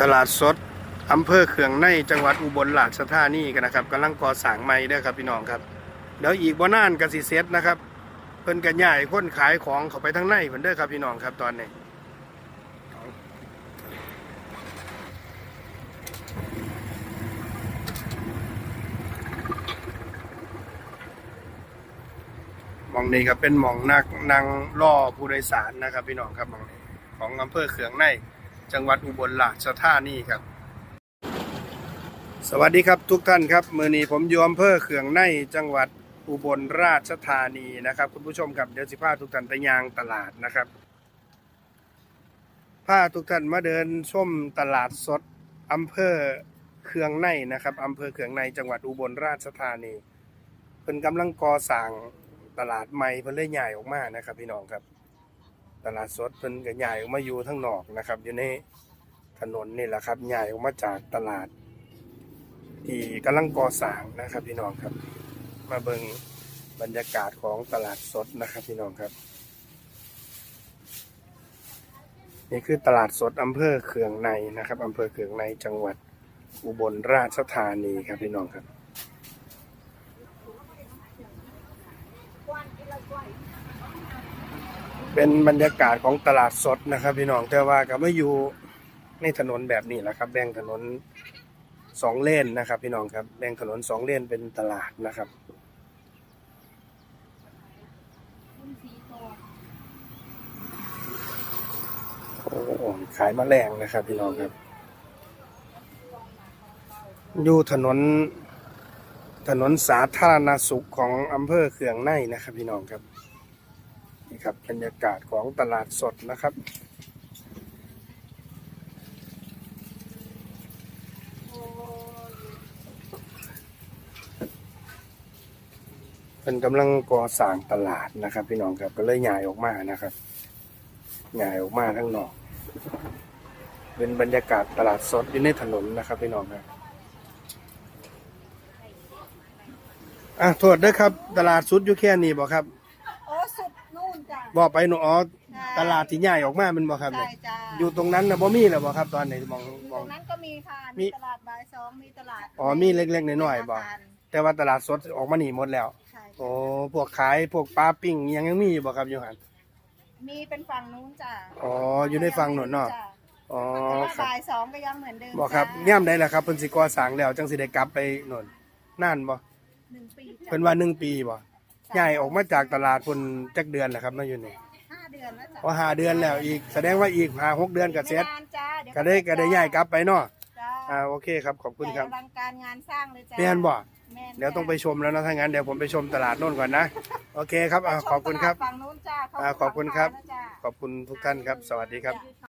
ตลาดสดอำเภอเขืองในจังหวัดอุบลราชธานีกันนะครับกำลังก่อสร้างใหม่เด้อครับพี่น้องครับเดี๋ยวอีกบ่นานก็สิเสร็จนะครับเพิ่นก็ย้ายคนขายของเข้าไปทางในเพิ่นเด้อครับพี่น้องครับตอนนี้มองนี้ก็เป็นมองนักนั่งล่อผู้โดยสารนะครับ พี่น้องครับมองนี้ของอำเภอเขืองใน จังหวัดอุบลราชธานีครับ สวัสดีครับทุกท่านครับ มือนี้ผมอยู่อำเภอเขืองในจังหวัดอุบลราชธานีนะครับ คุณผู้ชมครับเดี๋ยวสิพาทุกท่านไปยางตลาดนะครับพาทุกท่านมาเดินชมตลาดสดอำเภอเขืองในนะครับอำเภอเขืองในจังหวัดอุบลราชธานีเพิ่นกำลังก่อสร้างตลาดใหม่เพิ่นเลยใหญ่ออกมานะครับพี่น้องครับ ตลาดสดเพิ่นก็ใหญ่ออกมาอยู่ทั้งนอกนะครับ อยู่ในถนนนี่แหละครับใหญ่ออกมาจากตลาด ที่กำลังก่อสร้างนะครับพี่น้องครับ มาเบิ่งบรรยากาศของตลาดสดนะครับพี่น้องครับนี่คือตลาดสดอำเภอเขืองในนะครับอำเภอเขืองในจังหวัดอุบลราชธานีครับพี่น้องครับ เป็นบรรยากาศของตลาดสดนะครับพี่น้องแต่ว่าก็ไม่อยู่ในถนนแบบนี้แหละครับ แบ่งถนนสองเลนนะครับ พี่น้องครับ แบ่งถนนสองเลนเป็นตลาดนะครับโอ้ขายแมลงนะครับ พี่น้องครับอยู่ถนนถนนสาธารณสุขของอำเภอเขืองในนะครับ พี่น้องครับ ครับบรรยากาศของตลาดสดนะครับเป็นกำลังก่อสร้างตลาดนะครับ พี่น้องครับก็เลยย้ายออกมานะครับย้ายออกมาข้งนอกเป็นบรรยากาศตลาดสดอยู่ในถนนนะครับพี่น้องครับอะโทษด้อครับ ตลาดสุดอยู่แค่นี้บ่ครับ บ่ไปหนูอ๋อตลาดที่ย้ายออกมามันบ่ครับใช่เนี่ยจ้ะอยู่ตรงนั้นนะบ่มีแล้วบ่ครับตอนนี้มองอยู่มตองรงนั้นก็มีค่ะมี มีตลาดบ่ายสองมีตลาดอ๋อมีเล็กๆน้อยๆบ่ธาคารแต่ว่าตลาดสดออกมานี่หมดแล้วใช่โอ้พวกขายพวกปลาปิ้งยังยังมีอยู่บ่ครับอยู่หัน มีเป็นฝั่งนู้นจ้ะอ๋ออยู่ในฝั่งนู้นเนาะจ้อ๋อแต่ว่าครับบ่ายสองก็ยังเหมือนเดิมบ่ครับจ้ะย่ามใดล่ะครับเพิ่นสิก่อสร้างแล้วจังสิได้กลับไปโน่นนานบ่หนึ่งปีจ้ะเพิ่นว่าหนึ่งปีบ่ ย้ายออกมาจากตลาดเพิ่นจักเดือนแล้วครับมาอยู่นี่ห้าเดือนแล้วจ้ะอ๋อห้าเดือนแล้วอีกแสดงว่าอีกห้าหกเดือนก็เสร็จไม่นานจ้ะเยวก็ได้ก็ได้ย้ายกลับไปเนาะจ้ะอ่าโอเคครับขอบคุณครับใหญ่อลังการงานสร้างเลยจ้ะแม่นบ่แม่นเดี๋ยวต้องไปชมแล้วนะถ้างั้นเดี๋ยวผมไปชมตลาดโน่นก่อนนะโอเคครับอ่าขอบคุณครับฝั่งนู้นจ้ะเขาอ่าขอบคุณครับขายนะจ้ะขอบคุณทุกท่านครับ สวัสดีครับ จ้ะ